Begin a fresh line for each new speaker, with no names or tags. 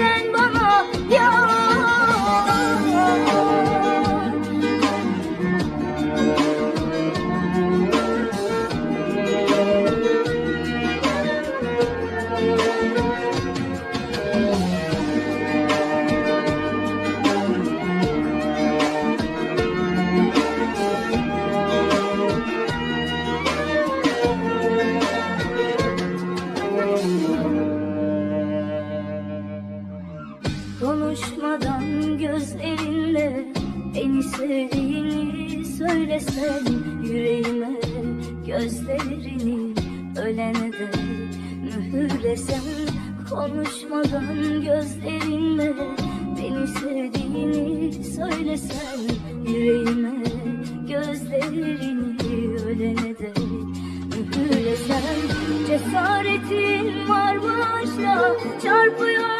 Anh bơ. Konuşmadan gözlerinle beni sevdiğini söylesen yüreğime gözlerini ölene dek mühürlesen konuşmadan gözlerinle beni sevdiğini söylesen yüreğime gözlerini ölene dek mühürlesen cesaretin var mı aşka çarpıyor